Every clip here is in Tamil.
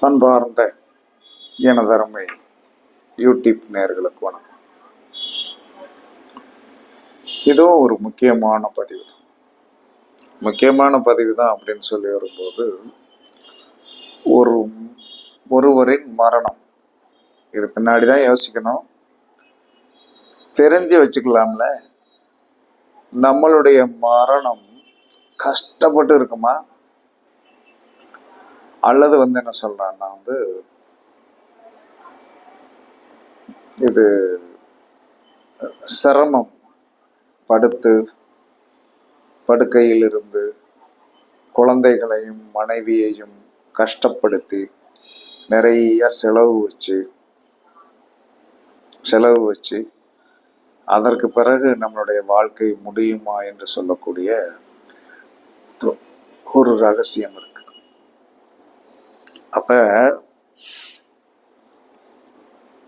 அன்பார்ந்த எனதருமை யூடியூப் நேர்களுக்கு வணக்கம். இதுவும் ஒரு முக்கியமான பதிவு. தான் முக்கியமான பதிவு தான் அப்படின்னு சொல்லி வரும்போது ஒரு ஒருவரின் மரணம். இது பின்னாடி தான் யோசிக்கணும். தெரிஞ்சு வச்சுக்கலாம்ல. நம்மளுடைய மரணம் கஷ்டப்பட்டு இருக்குமா? அல்லது வந்து என்ன சொல்றான்னா வந்து இது சிரமம் படுத்து படுக்கையில் இருந்து குழந்தைகளையும் மனைவியையும் கஷ்டப்படுத்தி நிறைய செலவு வச்சு செலவு வச்சு அதற்கு பிறகு நம்மளுடைய வாழ்க்கை முடியுமா என்று சொல்லக்கூடிய ஒரு ரகசியம் இருக்கு. அப்ப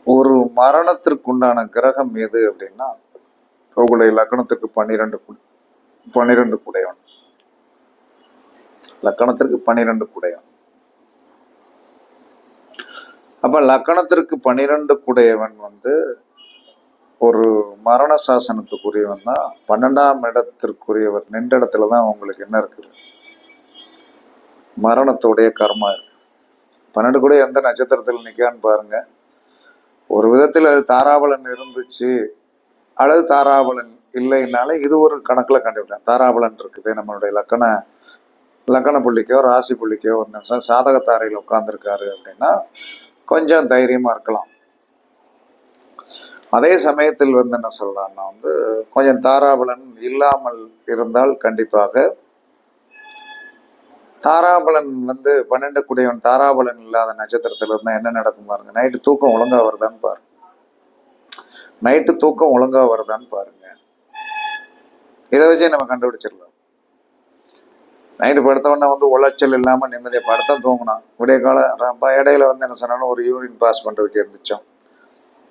ஒரு மரணத்திற்குண்டான கிரகம் எது அப்படின்னா உங்களுடைய லக்கணத்திற்கு பன்னிரெண்டு பன்னிரெண்டு குடையவன். லக்கணத்திற்கு பன்னிரெண்டு குடையவன். அப்ப லக்கணத்திற்கு பன்னிரெண்டு குடையவன் வந்து ஒரு மரண சாசனத்துக்குரியவன் தான். பன்னெண்டாம் இடத்திற்குரியவர் நின்ற இடத்துல தான் உங்களுக்கு என்ன இருக்குது? மரணத்துடைய கர்மா இருக்கு. பன்னெண்டு கூட எந்த நட்சத்திரத்தில் நிற்கான்னு பாருங்க. ஒரு விதத்தில் அது தாராபலன் இருந்துச்சு. அல்லது தாராபலன் இல்லைனாலே இது ஒரு கணக்கில் கண்டுபிடிக்கலாம். தாராபலன் இருக்குது. நம்மளுடைய லக்கண லக்கண புள்ளிக்கோ ராசி புள்ளிக்கோ ஒரு நிமிஷம் சாதகத்தாரையில் உட்காந்துருக்காரு அப்படின்னா கொஞ்சம் தைரியமாக இருக்கலாம். அதே சமயத்தில் வந்து என்ன சொல்றான்னா வந்து கொஞ்சம் தாராபலன் இல்லாமல் இருந்தால் கண்டிப்பாக தாராபலன் வந்து பன்னெண்டு குடையவன் தாராபலன் இல்லாத நட்சத்திரத்துல இருந்தா என்ன நடக்கும் பாருங்க? நைட்டு தூக்கம் ஒழுங்கா வருதான்னு பாருங்க. நைட்டு தூக்கம் ஒழுங்கா வருதான்னு பாருங்க. இதை வச்சே நம்ம கண்டுபிடிச்சிடலாம். நைட்டு படுத்தவொடனே வந்து உளைச்சல் இல்லாம நிம்மதியை படுத்தா தூங்கணும். விடிய காலம் ரொம்ப இடையில வந்து என்ன சொன்னாலும் ஒரு யூரின் பாஸ் பண்றதுக்கு இருந்துச்சோம்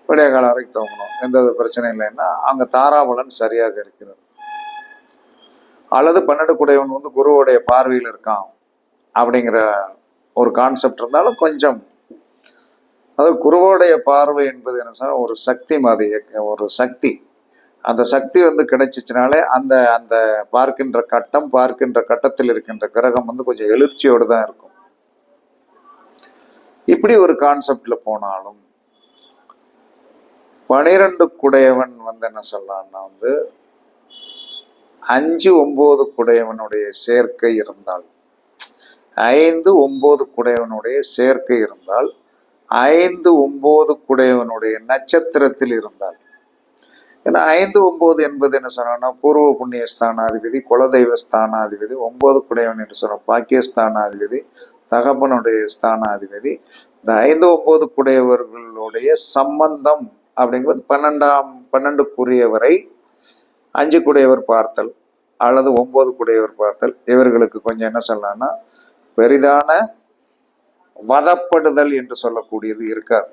விடிய காலம் வரைக்கும் தூங்கணும். எந்த பிரச்சனையும் இல்லைன்னா அங்க தாராபலன் சரியாக இருக்கிறது அல்லது பன்னெண்டு குடையவன் வந்து குருவுடைய பார்வையில் இருக்கான். அப்படிங்கிற ஒரு கான்செப்ட் இருந்தாலும் கொஞ்சம் அதாவது குருவோடைய பார்வை என்பது என்ன சொன்னால் ஒரு சக்தி மாதிரி ஒரு சக்தி. அந்த சக்தி வந்து கிடைச்சிச்சினாலே அந்த அந்த பார்க்கின்ற கட்டம் பார்க்கின்ற கட்டத்தில் இருக்கின்ற கிரகம் வந்து கொஞ்சம் எழுச்சியோடு தான் இருக்கும். இப்படி ஒரு கான்செப்டில் போனாலும் பனிரெண்டு குடையவன் வந்து என்ன சொல்லலாம்னா வந்து அஞ்சு ஒம்பது குடையவனுடைய சேர்க்கை இருந்தால் ஐந்து ஒம்பது குடையவனுடைய சேர்க்கை இருந்தால் ஐந்து ஒன்பது குடையவனுடைய நட்சத்திரத்தில் இருந்தால். ஏன்னா ஐந்து ஒன்பது என்பது என்ன சொன்னா பூர்வ புண்ணிய ஸ்தானாதிபதி குலதெய்வ ஸ்தானாதிபதி ஒன்பது குடையவன் என்று சொன்ன பாக்கியஸ்தானாதிபதி தகப்பனுடைய ஸ்தானாதிபதி. இந்த ஐந்து ஒம்பது குடையவர்களுடைய சம்பந்தம் அப்படிங்கிறது பன்னெண்டாம் பன்னெண்டுக்குரியவரை அஞ்சு குடையவர் பார்த்தல் அல்லது ஒன்பது குடையவர் பார்த்தல். இவர்களுக்கு கொஞ்சம் என்ன சொல்லலாம்னா பெரிதான வதப்படுதல் என்று சொல்லக்கூடியது இருக்காது.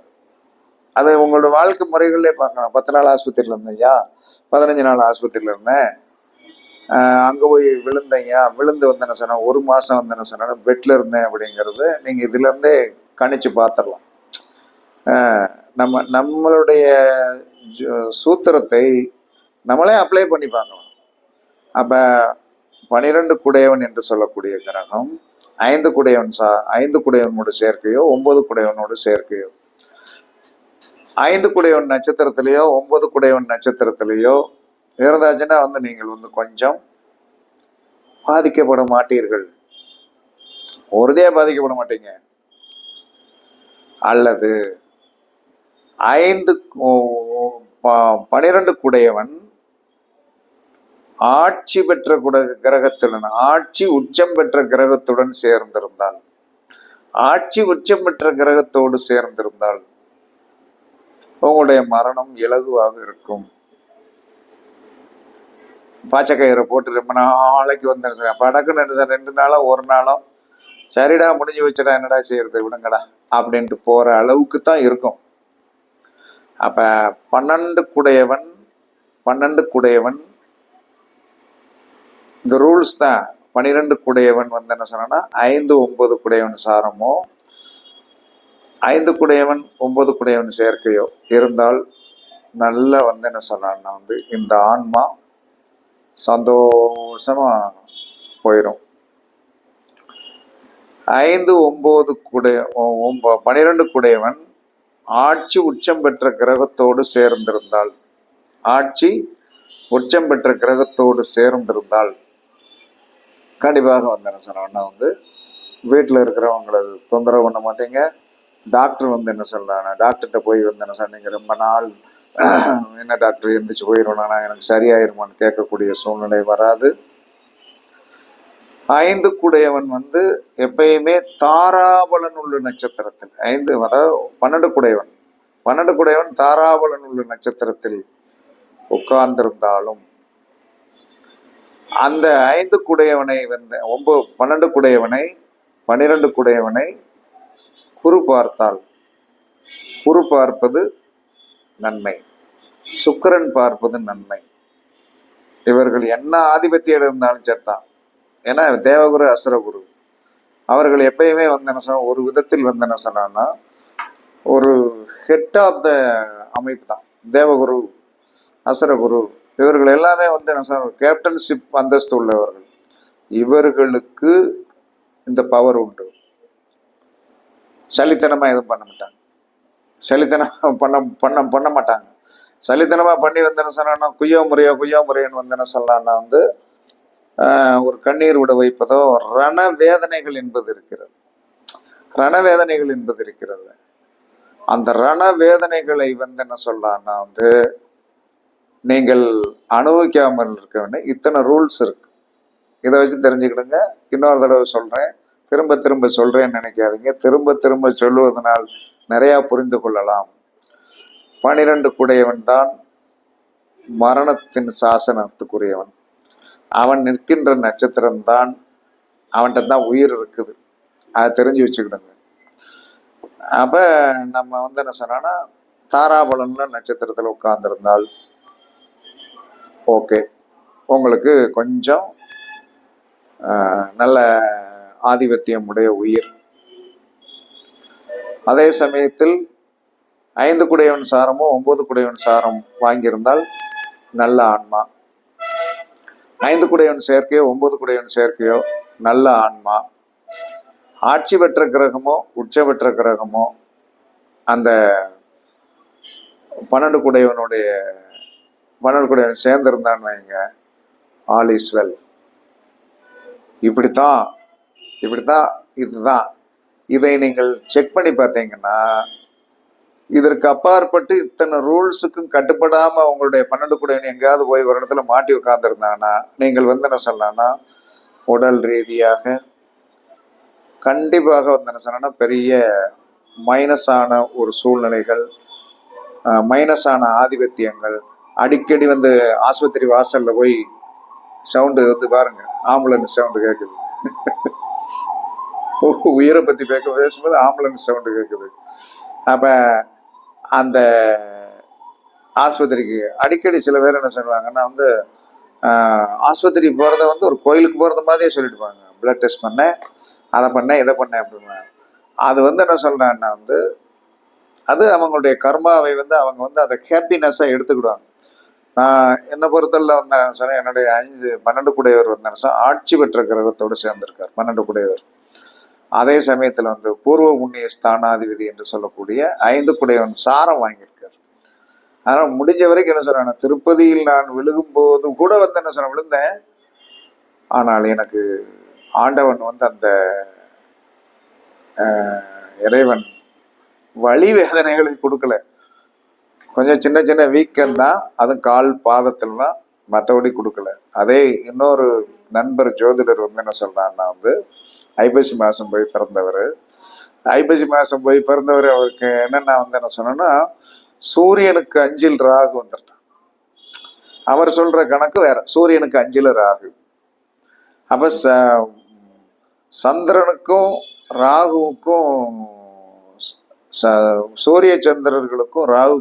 அது உங்களோட வாழ்க்கை முறைகளே பார்க்கலாம் பத்து நாள் ஆஸ்பத்திரியில் இருந்தேயா பதினஞ்சு நாள் ஆஸ்பத்திரியில் இருந்தேன். அங்கே போய் விழுந்தையா விழுந்து வந்தேன்னு என்ன சொன்னேன் ஒரு மாதம் வந்தேன்னு என்ன சொன்னேன் பெட்டில் இருந்தேன் அப்படிங்கிறது நீங்கள் இதுலேருந்தே கணிச்சு பார்த்துடலாம் நம்ம நம்மளுடைய சூத்திரத்தை நம்மளே அப்ளை பண்ணி பார்க்கலாம். அப்போ பனிரெண்டு குடையவன் என்று சொல்லக்கூடிய கிரகம் ஐந்து குடையவன் சா ஐந்து குடையவனோட சேர்க்கையோ ஒன்பது குடையவனோட சேர்க்கையோ. ஐந்து குடையவன் நட்சத்திரத்திலேயோ ஒன்பது குடையவன் நட்சத்திரத்திலேயோ இருந்தாச்சுன்னா வந்து நீங்கள் வந்து கொஞ்சம் பாதிக்கப்பட மாட்டீர்கள். உறுதியாக பாதிக்கப்பட மாட்டீங்க. அல்லது ஐந்து பனிரெண்டு குடையவன் ஆட்சி பெற்ற குட கிரகத்துடன் ஆட்சி உச்சம் பெற்ற கிரகத்துடன் சேர்ந்திருந்தால் ஆட்சி உச்சம் பெற்ற கிரகத்தோடு சேர்ந்திருந்தால் உங்களுடைய மரணம் இலகுவாக இருக்கும். பாச்சக்கயிறை போட்டு ரொம்ப நாளைக்கு வந்து படக்குன்னு ரெண்டு நாளோ ஒரு நாளோ சரிடா முடிஞ்சு வச்சுடா என்னடா செய்யறது விடுங்கடா அப்படின்ட்டு போற அளவுக்கு தான் இருக்கும். அப்ப பன்னெண்டு குடையவன் பன்னெண்டு குடையவன் இந்த ரூல்ஸ் தான் பனிரெண்டு குடையவன் வந்து என்ன சொன்னா ஐந்து ஒன்பது குடையவன் சாரமோ ஐந்து குடையவன் ஒன்பது குடையவன் சேர்க்கையோ இருந்தால் நல்லா வந்து என்ன சொன்னான்னா வந்து இந்த ஆன்மா சந்தோஷமா போயிடும் ஐந்து ஒன்பது குடைய ஒம்ப- பனிரெண்டு குடையவன் ஆட்சி உச்சம் பெற்ற கிரகத்தோடு சேர்ந்திருந்தால் ஆட்சி உச்சம் பெற்ற கிரகத்தோடு சேர்ந்திருந்தால் கண்டிப்பாக வந்து என்ன சொன்னா வந்து வீட்டில் இருக்கிறவங்களை தொந்தரவு பண்ண மாட்டீங்க. டாக்டர் வந்து என்ன சொல்கிறாங்க டாக்டர்கிட்ட போய் வந்து என்ன சொன்னீங்க ரொம்ப நாள் என்ன டாக்டர் எந்திரிச்சு போயிடணும் எனக்கு சரியாயிருமான்னு கேட்கக்கூடிய சூழ்நிலை வராது. ஐந்து குடையவன் வந்து எப்பயுமே தாராபலன் உள்ள நட்சத்திரத்தில் ஐந்து அதாவது பன்னெண்டு குடையவன். பன்னெண்டு குடையவன் தாராபலன் உள்ள நட்சத்திரத்தில் உட்கார்ந்திருந்தாலும் அந்த ஐந்து குடையவனை வந்து ஒன்பது பன்னெண்டு குடையவனை பன்னிரண்டு குடையவனை குரு பார்த்தால் குரு பார்ப்பது நன்மை. சுக்கிரன் பார்ப்பது நன்மை. இவர்கள் என்ன ஆதிபத்தியம் இருந்தாலும் சரிதான். ஏன்னா தேவகுரு அசுரகுரு. அவர்கள் எப்பயுமே வந்து என்ன சொன்ன ஒரு விதத்தில் வந்து என்ன சொன்னான்னா ஒரு ஹெட் ஆஃப் த அமைப்பு தான். தேவகுரு அசுரகுரு இவர்கள் எல்லாமே வந்து என்ன சார் கேப்டன்ஷிப் அந்தஸ்து உள்ளவர்கள். இவர்களுக்கு இந்த பவர் உண்டு. சளித்தனமாக எதுவும் பண்ண மாட்டாங்க. சளித்தனம் பண்ண பண்ண பண்ண மாட்டாங்க. சளித்தனமாக பண்ணி வந்து என்ன சொன்னா குய்யோ முறையோ குய்யோ முறையன்னு வந்து என்ன சொல்லலாம்னா வந்து ஒரு கண்ணீர் விட வைப்பதோ ரண வேதனைகள் என்பது இருக்கிறது. ரண வேதனைகள் என்பது இருக்கிறது. அந்த ரண வேதனைகளை வந்து என்ன சொல்லலாம்னா வந்து நீங்கள் அனுபவிக்காமல் இருக்க இத்தனை ரூல்ஸ் இருக்கு. இதை வச்சு தெரிஞ்சுக்கிடுங்க. இன்னொரு தடவை சொல்றேன். திரும்ப திரும்ப சொல்றேன்னு நினைக்காதீங்க. திரும்ப திரும்ப சொல்லுவதனால் நிறைய புரிந்து கொள்ளலாம். பனிரெண்டு குடையவன் தான் மரணத்தின் சாசனத்துக்குரியவன். அவன் நிற்கின்ற நட்சத்திரம் தான் அவன்கிட்ட தான் உயிர் இருக்குது. அதை தெரிஞ்சு வச்சுக்கிடுங்க. அப்ப நம்ம வந்து என்ன சொன்னோன்னா தாராபலன்ல நட்சத்திரத்துல உட்கார்ந்திருந்தால் ஓகே உங்களுக்கு கொஞ்சம் நல்ல ஆதிபத்தியம் உடைய உயிர். அதே சமயத்தில் ஐந்து குடையவன் சாரமோ ஒன்பது குடையவன் சாரம் வாங்கியிருந்தால் நல்ல ஆன்மா. ஐந்து குடையவன் சேர்க்கையோ ஒன்பது குடையவன் சேர்க்கையோ நல்ல ஆன்மா. ஆட்சி பெற்ற கிரகமோ உச்ச பெற்ற கிரகமோ அந்த பன்னெண்டு குடையவனுடைய பன்னெண்டு கூட சேர்ந்திருந்தான்னு வைங்க. ஆல் இஸ் வெல் இப்படித்தான் இப்படித்தான் இதுதான். இதை நீங்கள் செக் பண்ணி பார்த்தீங்கன்னா இதற்கு அப்பாற்பட்டு இத்தனை ரூல்ஸுக்கும் கட்டுப்படாமல் அவங்களுடைய பன்னெண்டு கூட எங்கேயாவது போய் ஒரு இடத்துல மாட்டி உட்கார்ந்துருந்தாங்கன்னா நீங்கள் வந்து என்ன சொல்லலாம்னா உடல் ரீதியாக கண்டிப்பாக வந்து என்ன சொன்னா பெரிய மைனஸான ஒரு சூழ்நிலைகள் மைனஸான ஆதிபத்தியங்கள் அடிக்கடி வந்து ஆஸ்பத்திரி வாசல்ல போய் சவுண்டு வந்து பாருங்க. ஆம்புலன்ஸ் சவுண்டு கேட்குது உயிரை பத்தி பேக்க பேசும்போது ஆம்புலன்ஸ் சவுண்டு கேட்குது அப்ப அந்த ஆஸ்பத்திரிக்கு அடிக்கடி சில பேர் என்ன சொல்லுவாங்கன்னா வந்து ஆஸ்பத்திரி போகிறத வந்து ஒரு கோயிலுக்கு போகிறது மாதிரியே சொல்லிட்டுப்பாங்க பிளட் டெஸ்ட் பண்ணேன் அதை பண்ணேன் இதை பண்ணேன் அப்படின்னு அது வந்து என்ன சொல்கிறேன்னா வந்து அது அவங்களுடைய கர்மாவை வந்து அவங்க வந்து அதை ஹாப்பினஸ்ஸாக எடுத்துக்கிடுவாங்க. நான் என்னை பொறுத்தல வந்து நான் சொன்னேன் என்னுடைய ஐந்து பன்னெண்டு குடையவர் வந்து என்ன ஆட்சி பெற்ற கிரகத்தோடு சேர்ந்திருக்கார். பன்னெண்டு குடையவர். அதே சமயத்தில் வந்து பூர்வ புண்ணிய ஸ்தானாதிபதி என்று சொல்லக்கூடிய ஐந்து குடையவன் சாரம் வாங்கியிருக்கார். அதனால் முடிஞ்ச வரைக்கும் என்ன சொல்றேன் திருப்பதியில் நான் விழுகும்போது கூட வந்து என்ன சொன்ன விழுந்தேன். ஆனால் எனக்கு ஆண்டவன் வந்து அந்த இறைவன் வழி வேதனைகளை கொடுக்கல. கொஞ்சம் சின்ன சின்ன வீக்கம் தான் அதுவும் கால் பாதத்தில் தான் மற்றபடி கொடுக்கல. அதே இன்னொரு நண்பர் ஜோதிடர் வந்து என்ன சொல்கிறாருன்னா வந்து ஐப்பசி மாதம் போய் பிறந்தவர். ஐப்பசி மாதம் போய் பிறந்தவர் அவருக்கு என்னென்ன வந்து என்ன சொன்னோன்னா சூரியனுக்கு அஞ்சில் ராகு வந்துட்டான். அவர் சொல்கிற கணக்கு வேற சூரியனுக்கு அஞ்சில் ராகு. அப்போ ச சந்திரனுக்கும் ராகுவுக்கும் சூரிய சந்திரர்களுக்கும் ராகு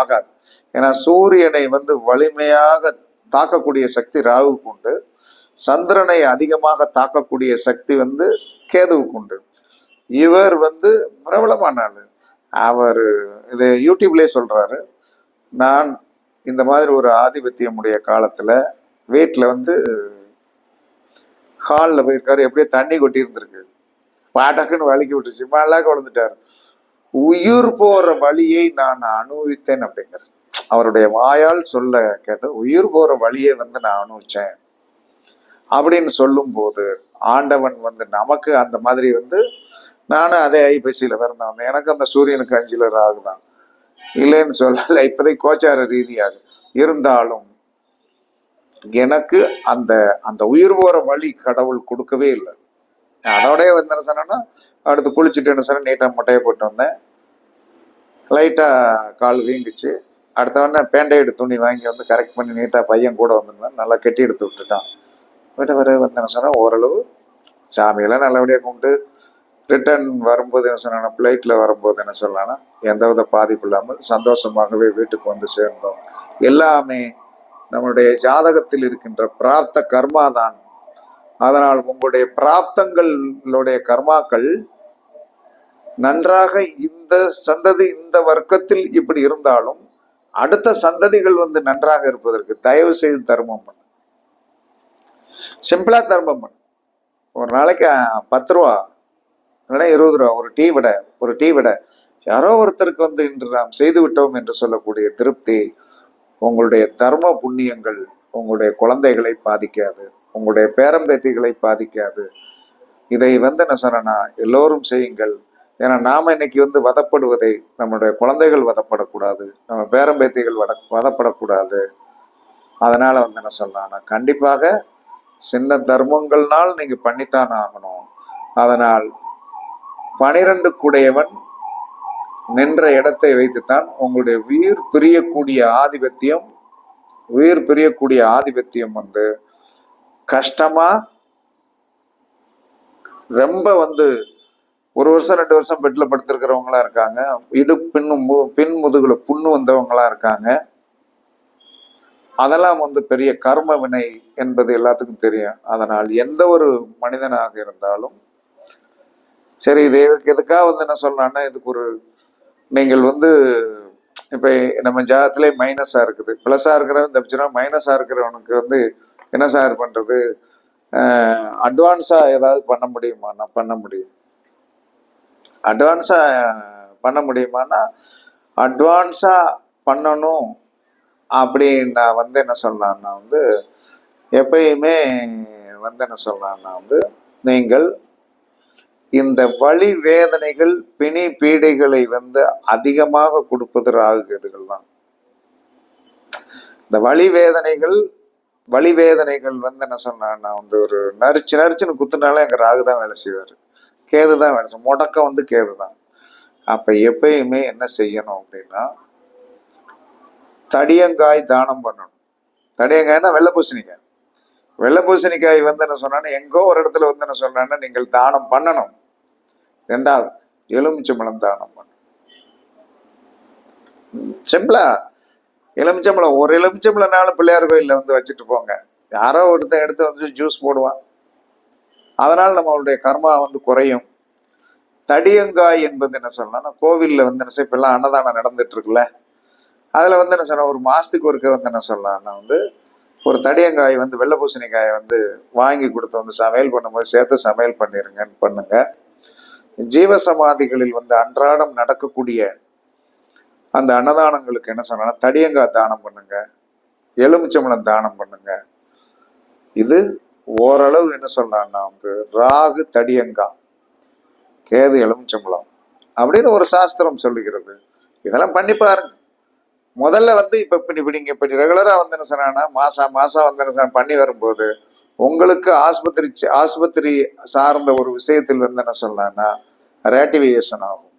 ஆகாது. ஏன்னா சூரியனை வந்து வலிமையாக தாக்கக்கூடிய சக்தி ராகுக்கு உண்டு. சந்திரனை அதிகமாக தாக்கக்கூடிய சக்தி வந்து கேதுவுக்கு உண்டு. இவர் வந்து பிரபலமான ஆள். அவர் இது யூடியூப்லேயே சொல்றாரு நான் இந்த மாதிரி ஒரு ஆதிபத்தியமுடைய காலத்துல வீட்டில் வந்து ஹாலில் போயிருக்காரு எப்படியோ தண்ணி கொட்டி இருந்திருக்கு பாட்டக்குன்னு வலிக்கி விட்டுருச்சு மல்லாக்க விழுந்துட்டார். உயிர் போற வழியை நான் அனுபவித்தேன் அப்படிங்கிற அவருடைய வாயால் சொல்ல கேட்டது உயிர் போற வழியை வந்து நான் அனுபவிச்சேன் அப்படின்னு சொல்லும்போது ஆண்டவன் வந்து நமக்கு அந்த மாதிரி வந்து நானும் அதே ஐப்பசியில் பிறந்தேன் வந்தேன் எனக்கு அந்த சூரியனுக்கு அஞ்சில ராகுதான் இல்லைன்னு சொல்லல இப்பதை கோச்சார ரீதியாக. இருந்தாலும் எனக்கு அந்த அந்த உயிர் போற வழி கடவுள் கொடுக்கவே இல்லை. அதோடய வந்து என்ன சொன்னேன்னா அடுத்து குளிச்சுட்டு என்ன சொன்னேன் நீட்டாக முட்டையை போட்டு வந்தேன். லைட்டாக கால் வீங்கிச்சு. அடுத்தவொடனே பேண்டைடு துணி வாங்கி வந்து கரெக்ட் பண்ணி நீட்டாக பையன் கூட வந்திருந்தேன். நல்லா கெட்டி எடுத்து விட்டுட்டான். வீட்டை வர வந்து என்ன சொன்னால் ஓரளவு சாமியெல்லாம் நல்லபடியாக கும்பிட்டு ரிட்டர்ன் வரும்போது என்ன சொன்னா ஃப்ளைட்டில் வரும்போது என்ன சொல்லலாம்னா எந்தவித பாதிப்பு இல்லாமல் சந்தோஷமாகவே வீட்டுக்கு வந்து சேர்ந்தோம். எல்லாமே நம்மளுடைய ஜாதகத்தில் இருக்கின்ற பிரார்த்த கர்மா தான். அதனால் உங்களுடைய பிராப்தங்களுடைய கர்மாக்கள் நன்றாக இந்த சந்ததி இந்த வர்க்கத்தில் இப்படி இருந்தாலும் அடுத்த சந்ததிகள் வந்து நன்றாக இருப்பதற்கு தயவு செய்து தர்மம் பண்ணு. சிம்பிளா தர்மம் பண்ணு. ஒரு நாளைக்கு பத்து ரூபா இல்லைன்னா இருபது ரூபா ஒரு டீ விட ஒரு டீ விட. யாரோ ஒருத்தருக்கு வந்து இன்று நாம் செய்து விட்டோம் என்று சொல்லக்கூடிய திருப்தி உங்களுடைய தர்ம புண்ணியங்கள் உங்களுடைய குழந்தைகளை பாதிக்காது. உங்களுடைய பேரம்பேத்திகளை பாதிக்காது. இதை வந்து என்ன சொன்னா எல்லோரும் செய்யுங்கள். ஏன்னா நாம இன்னைக்கு வந்து வதப்படுவதை நம்மளுடைய குழந்தைகள் வதப்படக்கூடாது. நம்ம பேரம்பேத்திகள் வத வதப்படக்கூடாது. அதனால வந்து என்ன சொல்கிறான்னா கண்டிப்பாக சின்ன தர்மங்கள்னால் நீங்க பண்ணித்தான் ஆகணும். அதனால் பனிரெண்டு குடையவன் நின்ற இடத்தை வைத்துத்தான் உங்களுடைய உயிர் பிரியக்கூடிய ஆதிபத்தியம் உயிர் பிரியக்கூடிய ஆதிபத்தியம் வந்து கஷ்டமா ரொம்ப வந்து ஒரு வருஷம் ரெண்டு வருஷம் பெட்டில் படுத்திருக்கிறவங்களா இருக்காங்க. இடு மு- பின் முதுகுல புண்ணு வந்தவங்களா இருக்காங்க. அதெல்லாம் வந்து பெரிய கர்ம வினை என்பது எல்லாத்துக்கும் தெரியும். அதனால் எந்த ஒரு மனிதனாக இருந்தாலும் சரி இது எதுக்கு எதுக்காக வந்து என்ன சொல்லலாம்னா இதுக்கு ஒரு நீங்கள் வந்து இப்போ நம்ம ஜாதத்திலே மைனஸாக இருக்குது. ப்ளஸ்ஸாக இருக்கிறவன் தப்பிச்சுனா மைனஸாக இருக்கிறவனுக்கு வந்து என்ன சார் பண்ணுறது அட்வான்ஸாக ஏதாவது பண்ண முடியுமா? நான் பண்ண முடியும். அட்வான்ஸாக பண்ண முடியுமான்னா அட்வான்ஸாக பண்ணணும் அப்படின்னு நான் வந்து என்ன சொல்லலான்னா வந்து எப்பயுமே வந்து என்ன சொல்லலான்னா வந்து நீங்கள் இந்த வழி வேதனைகள் பிணி பீடைகளை வந்து அதிகமாக கொடுப்பது ராகு கேதுகள் தான் இந்த வழி வேதனைகள் வழி வேதனைகள் வந்து என்ன சொன்னா வந்து ஒரு நரிச்சு நரிச்சுன்னு குத்துனாலே எங்க ராகு தான் வேலை செய்வார். கேது தான் வேலை செய்யும் முடக்கம் வந்து கேது தான். அப்ப எப்பயுமே என்ன செய்யணும் அப்படின்னா தடியங்காய் தானம் பண்ணணும். தடியங்காய்னா வெள்ளை பூசணிக்காய். வெள்ளை பூசணிக்காய் வந்து என்ன சொன்னான்னா எங்கோ ஒரு இடத்துல வந்து என்ன சொன்னான்னா நீங்கள் தானம் பண்ணணும். ரெண்டாவது எலுமிச்சம்பழம் தானம் பண்ணும் சிம்பிளா எலுமிச்சம்பழம் ஒரு எலுமிச்சம்பழம்னாலும் பிள்ளையார் கோயிலில் வந்து வச்சுட்டு போங்க. யாரோ ஒருத்தன் எடுத்து வந்து ஜூஸ் போடுவான். அதனால் நம்மளுடைய கர்மா வந்து குறையும். தடியங்காய் என்பது என்ன சொல்லணும்னா கோவிலில் வந்து என்ன செய்ய இப்பெல்லாம் அன்னதானம் நடந்துட்டு இருக்குல்ல அதில் வந்து என்ன சொன்ன ஒரு மாதத்துக்கு ஒருக்க வந்து என்ன சொல்லலாம்னா வந்து ஒரு தடியங்காய் வந்து வெள்ளை பூசணிக்காயை வந்து வாங்கி கொடுத்து வந்து சமையல் பண்ணும்போது சேர்த்து சமையல் பண்ணிருங்கன்னு பண்ணுங்கள் ஜீவ சமாதிகளில் வந்து அன்றாடம் நடக்கக்கூடிய அந்த அன்னதானங்களுக்கு என்ன சொன்னா தடியங்காய் தானம் பண்ணுங்க எலுமிச்சம்பளம் தானம் பண்ணுங்க. இது ஓரளவு என்ன சொல்றான்னா வந்து ராகு தடியங்காய் கேது எலுமிச்சம்பழம் அப்படின்னு ஒரு சாஸ்திரம் சொல்லுகிறது. இதெல்லாம் பண்ணி பாருங்க. முதல்ல வந்து இப்ப இப்படி இப்ப நீங்க இப்படி ரெகுலரா வந்து என்ன சொன்னா மாசா மாசம் வந்து என்ன பண்ணி வரும்போது உங்களுக்கு ஆஸ்பத்திரி ஆஸ்பத்திரி சார்ந்த ஒரு விஷயத்தில் வந்து என்ன சொல்லலாம்னா ரேட்டிவேஷன் ஆகும்.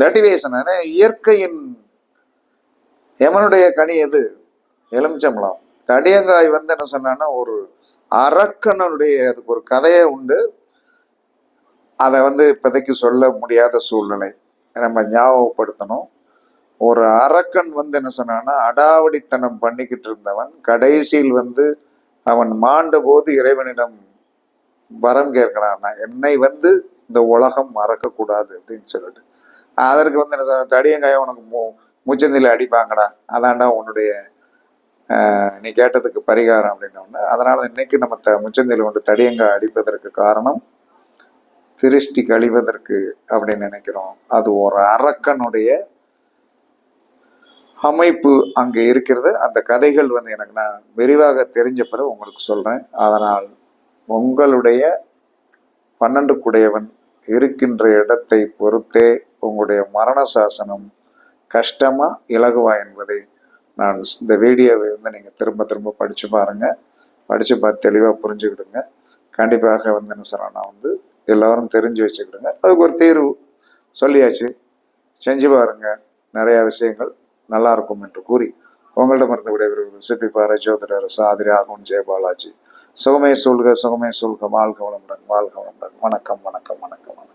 ரேட்டிவேஷன் இயற்கையின் எமனுடைய கனி எது? எலுமிச்சம்பளம் தடியங்காய் வந்து என்ன சொன்னான்னா ஒரு அரக்கனுடைய அதுக்கு ஒரு கதையே உண்டு. அதை வந்து இப்போதைக்கு சொல்ல முடியாத சூழ்நிலை. நம்ம ஞாபகப்படுத்தணும். ஒரு அரக்கன் வந்து என்ன சொன்னான்னா அடாவடித்தனம் பண்ணிக்கிட்டு இருந்தவன் கடைசியில் வந்து அவன் மாண்ட போது இறைவனிடம் வரம் கேட்கிறான் என்னை வந்து இந்த உலகம் மறக்கக்கூடாது அப்படின்னு சொல்லிட்டு. அதற்கு வந்து என்ன சொல்ற தடியங்காய உனக்கு மூ மூச்சந்தில அடிப்பாங்கடா அதாண்டா உன்னுடைய நீ கேட்டதுக்கு பரிகாரம் அப்படின்னோடனே அதனால இன்னைக்கு நம்ம த முச்சந்தில கொண்டு தடியங்காய் அடிப்பதற்கு காரணம் திருஷ்டி கழிவதற்கு அப்படின்னு நினைக்கிறோம். அது ஒரு அரக்கனுடைய அமைப்பு அங்கே இருக்கிறது. அந்த கதைகள் வந்து எனக்கு நான் விரிவாக தெரிஞ்ச பிறகு உங்களுக்கு சொல்கிறேன் அதனால் உங்களுடைய பன்னெண்டு குடையவன் இருக்கின்ற இடத்தை பொறுத்தே உங்களுடைய மரண சாசனம் கஷ்டமாக இலகுவா என்பதை நான் இந்த வீடியோவை வந்து நீங்கள் திரும்ப திரும்ப படித்து பாருங்க. படித்து பார்த்து தெளிவாக புரிஞ்சுக்கிடுங்க. கண்டிப்பாக வந்து என்ன சொல்கிறேன் நான் வந்து எல்லோரும் தெரிஞ்சு வச்சுக்கிடுங்க. அதுக்கு ஒரு தீர்வு சொல்லியாச்சு. செஞ்சு பாருங்கள் நிறையா விஷயங்கள் நல்லா இருக்கும் என்று கூறி உங்களிடமிருந்து விடைபெறுவது சிப்பி பாறை ஜோதிடர் சாதிரி ஆகும் ஜெயபாலாஜி சுகமே சொல்க சுகமே சொல்க வாழ்க வளமுடன் வாழ்க வளமுடன் வணக்கம் வணக்கம் வணக்கம் வணக்கம்.